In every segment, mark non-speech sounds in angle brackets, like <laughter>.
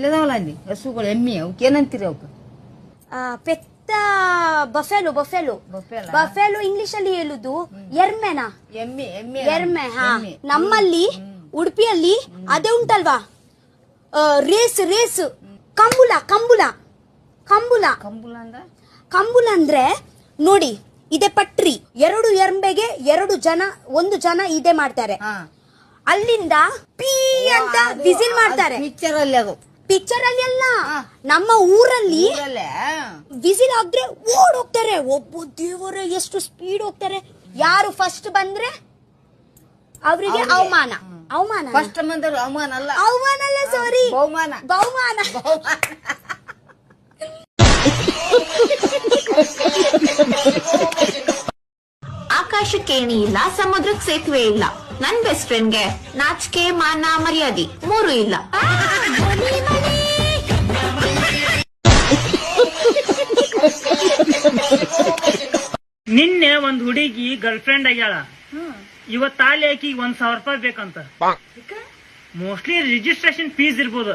ಇಲ್ಲದಾವಲ್ಲ ಅಲ್ಲಿ ಹಸುಗಳು ಎಮ್ಮೆ ಅವಕ್ಕೆ ಏನಂತೀರಿ ಅವಕ್ಕೆ ಪೆತ್ತ ಬಫೆಲು ಬಫೆಲು. ಬಫೆಲ? ಬಫೆಲು ಇಂಗ್ಲಿಷ್ ಅಲ್ಲಿ ಹೇಳುದು ಎರ್ಮೆನಾ? ಎಮ್ಮೆ ಎಮ್ಮೆ ಎರ್ಮೆ ಹಾ. ಎಮ್ಮೆ. ನಮ್ಮಲ್ಲಿ ಉಡುಪಿಯಲ್ಲಿ ಅದೇ ಉಂಟಲ್ವಾ? ಆ, ರೇಸ್ ರೇಸ್. ಕಂಬುಲ ಕಂಬುಲ. ಕಂಬುಲ. ಕಂಬುಲ ಅಂದ ಕಂಬುಲ ಅಂದ್ರೆ ನೋಡಿ ಇದೆ ಪಟ್ರಿ. ಎರಡು ಎರ್ಮೆಗೆ ಎರಡು ಜನ ಒಂದು ಜನ ಇದೆ ಮಾಡ್ತಾರೆ. ಹಾ. ಅಲ್ಲಿಂದ ಪೀ ಅಂತ ವಿಸಿಲ್ ಮಾಡ್ತಾರೆ. ಪಿಕ್ಚರ್ ಅಲ್ಲಿ ಅದು. ಪಿಕ್ಚರ್ ಅಲ್ಲಿ ಅಲ್ಲ? ನಮ್ಮ ಊರಲ್ಲಿ ವಿಸಿಲ್ ಆದ್ರೆ ಓಡ್ ಹೋಗ್ತಾರೆ ಒಬ್ಬ ದೇವರ ಎಷ್ಟು ಸ್ಪೀಡ್ ಹೋಗ್ತಾರೆ. ಯಾರು ಫಸ್ಟ್ ಬಂದ್ರೆ ಅವರಿಗೆ ಅವ್ರಿಗೆ. ಅವಮಾನ. ಅವಮಾನ ಫಸ್ಟ್ ಬಂದ್ರೆ ಅವಮಾನ ಅಲ್ಲ? ಅವಮಾನ ಅಲ್ಲ ಸಾರಿ ಬಹುಮಾನ. ಬಹುಮಾನ. ಆಕಾಶಕ್ಕೇಣಿ ಇಲ್ಲ ಸಮುದ್ರಕ್ಕೆ ಸೇತುವೆ ಇಲ್ಲ. ನನ್ ಬೆಸ್ಟ್ ಫ್ರೆಂಡ್ಗೆ ನಾಚಿಕೆ ಮಾನ ಮರ್ಯಾದೆ ಮೂರು ಇಲ್ಲ. ಒಂದ್ ಹುಡುಗಿ ಗರ್ಲ್ ಫ್ರೆಂಡ್ ಆಗ್ಯಾಳ ಇವತ್ ತಾಲಿ ಹಾಕಿ ಒಂದ್ ಸಾವಿರ ರೂಪಾಯಿ ಬೇಕಂತ. ಮೋಸ್ಟ್ಲಿ ರಿಜಿಸ್ಟ್ರೇಷನ್ ಫೀಸ್ ಇರ್ಬೋದು.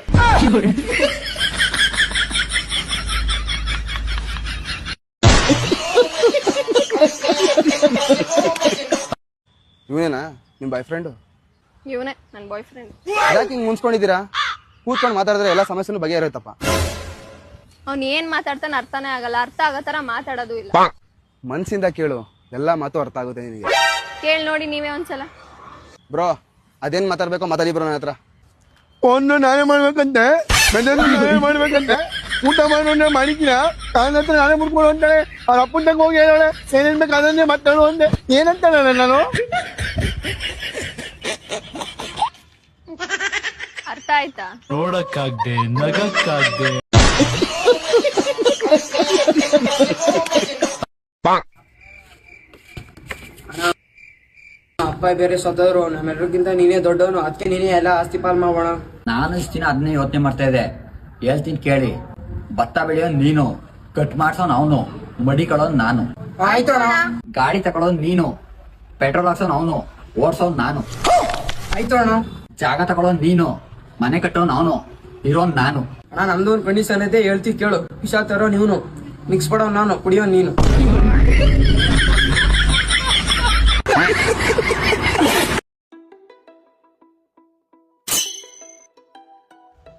ಇವನೇನಾ? ನಿಮ್ ಬಾಯ್ ಫ್ರೆಂಡು ಇವನೇ ನನ್ನ ಬಾಯ್ ಫ್ರೆಂಡ್ ಯಾಕೆ ಹಿಂಗ್ ಮುನ್ಸ್ಕೊಂಡಿದ್ದೀರಾ ಕೂತ್ಕೊಂಡು ಮಾತಾಡಿದ್ರೆ ಎಲ್ಲ ಸಮಸ್ಯೆನೂ ಬಗೆಹರಿಯುತ್ತಪ್ಪ. ಅವ್ನ್ ಏನ್ ಮಾತಾಡ್ತಾನೆ ಅರ್ಥನೇ ಆಗಲ್ಲ. ಅರ್ಥ ಆಗೋ ತರ ಮಾತಾಡೋದು ಇಲ್ಲ. ಮನ್ಸಿಂದ ಕೇಳು. ಎಲ್ಲ ಮಾತು ಅರ್ಥ ಆಗುತ್ತೆ ನಿನಗೆ. ಕೇಳಿ ನೋಡಿ ನೀವೇ ಒಂದ್ಸಲ. ಬ್ರೋ ಅದೇನ್ ಮಾತಾಡ್ಬೇಕೋ ಮಾತಾಡಿ ಬ್ರೋ ನನ್ನ ಹತ್ರ? ಒಂದು ನಾನೇ ಮಾಡ್ಬೇಕಂತೆ ನಾನೇ ಮಾಡ್ಬೇಕಂತೆ ಊಟ ಮಾಡೋಣ ಮಾಡಿದ್ನ ನನ್ನ ಹತ್ರ ನಾನೇ ಮುಡ್ಕೊಂಡು ಅಂತಾಳೆ ಅವ್ರ ಅಪ್ಪನ ತಗ ಹೋಗಿ ಹೇಳೋಳೆ ಏನೇನ್ ಬೇಕು ಅದನ್ನೇ ಮಾತಾಡು ಅಂದೆ ಏನಂತಾಳೆ ನಾನು? ಅರ್ಥ ಆಯ್ತಾ? ನೋಡಕ್ಕಾಗ್ದೆ ನಗಕ್ಕಾಗ್ದೆ. <laughs> ಅಪ್ಪ ಬೇರೆ ಸತ್ತೋದ್ರು ನಮ್ಮೆಲ್ಲರಿಗಿಂತ ನೀನೇ ದೊಡ್ಡವನು ಅದಕ್ಕೆ ನೀನೇ ಎಲ್ಲ ಆಸ್ತಿ ಪಾಲ್ ಮಾಡೋಣ ನಾನು ಇಷ್ಟಿನ ಅದನ್ನೇ ಯೋಚನೆ ಮಾಡ್ತಾ ಇದ್ದೆ. ಹೇಳ್ತೀನಿ ಕೇಳಿ. ಭತ್ತ ಬೆಳೆಯೋ ನೀನು ಕಟ್ ಮಾಡ್ಸೋನ್ ಅವನು ಮಡಿ ಕಳೋನ್ ನಾನು. ಆಯ್ತು ಗಾಡಿ ತಗೊಳೋನ್ ನೀನು ಪೆಟ್ರೋಲ್ ಹಾಕ್ಸೋನ್ ಅವನು ಓಡ್ಸೋನ್ ನಾನು. ಆಯ್ತು ಅಣ್ಣ. ಜಾಗ ತಗೊಳೋನ್ ನೀನು ಮನೆ ಕಟ್ಟೋನ್ ಅವನು ಇರೋನ್ ನಾನು. ಅಣ್ಣ ನಮ್ದು ಒಂದು ಕಂಡೀಷನ್ ಐತೆ ಹೇಳ್ತೀನಿ ಕೇಳು. ವಿಷ ತರೋ ನೀನು. ಮಿಕ್ಸ್ ಪಡೋ ನಾನು ಕುಡಿಯೋ ನೀನು.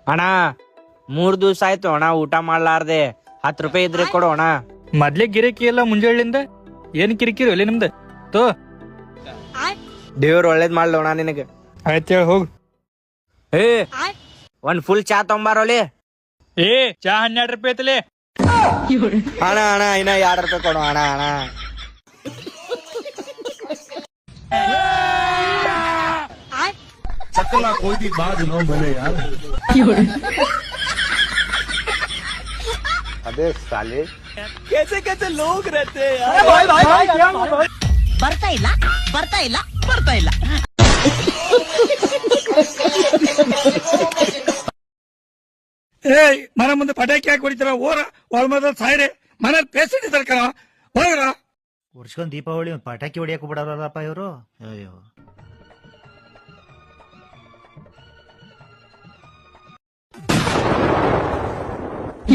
ಅಣ್ಣ ಮೂರ್ ದಿವ್ಸ ಆಯ್ತು ಅಣ್ಣ ಊಟ ಮಾಡ್ಲಾರ್ದೆ. ಹತ್ತು ರೂಪಾಯಿ ಇದ್ರೆ ಕೊಡು ಅಣ್ಣ. ಮೊದ್ಲೇ ಗಿರಕಿ ಎಲ್ಲ ಮುಂಜಾಳಿಂದ ಏನ್ ಕಿರಿಕಿರಿ ಅಲ್ಲಿ ನಿಮ್ದು? ತೋ. ದೇವ್ರು ಒಳ್ಳೇದ್ ಮಾಡ್ಲ ಅಣ್ಣ ನಿನಗೆ. ಆಯ್ತು ಹೇಳಿ ಹೋಗು. ಏ ಒಂದ್ ಫುಲ್ ಚಾ ತೊಂಬಾರೋಲಿ ಏ ಚಾ ಹನ್ನೆರಡು ರೂಪಾಯಿ ಐತಲೇ. ಅಣ್ಣ ಅಣ್ಣ ಇನ್ನ ಎರಡು ರೂಪಾಯಿ ಕೊಡು ಅಣ್ಣ ಅಣ್ಣ. ಅದೇ भाई ಬರ್ತಾ ಇಲ್ಲ ಬರ್ತಾ ಇಲ್ಲ ಬರ್ತಾ ಇಲ್ಲ ಏಯ್ ಮನೆ ಮುಂದೆ ಪಟಾಕಿ ಹಾಕಿ ಹೊಡಿತಾರ ಓರ ಒಳಮದ ಸಾಯ್ರೆ. ಮನೇಲಿ ಪೇಷಂಟ್ ಇದ್ದಾರೆ ಕಣ ಹೋಗ್ರ ದೀಪಾವಳಿ ಒಂದ್ ಪಟಾಕಿ ಹೊಡಿಯಕ್ ಬಿಡಾರಲ್ಲಪ್ಪ ಇವರು? ಅಯ್ಯೋ.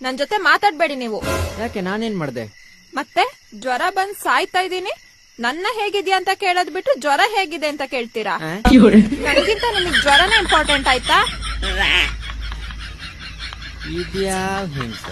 ನನ್ ಜೊತೆ ಮಾತಾಡ್ಬೇಡಿ ನೀವು. ಯಾಕೆ ನಾನೇನ್ ಮಾಡ್ದೆ? ಮತ್ತೆ ಜ್ವರ ಬಂದ್ ಸಾಯ್ತಾ ಇದೀನಿ ನನ್ನ ಹೇಗಿದ್ಯಾ ಅಂತ ಕೇಳದ್ ಬಿಟ್ಟು ಜ್ವರ ಹೇಗಿದೆ ಅಂತ ಕೇಳ್ತೀರಾ? ನನಗಿಂತ ನಿಮಗ್ ಜ್ವರನೇ ಇಂಪಾರ್ಟೆಂಟ್ ಆಯ್ತಾ? ಇದ್ಯಾ ಹಿಂಸ?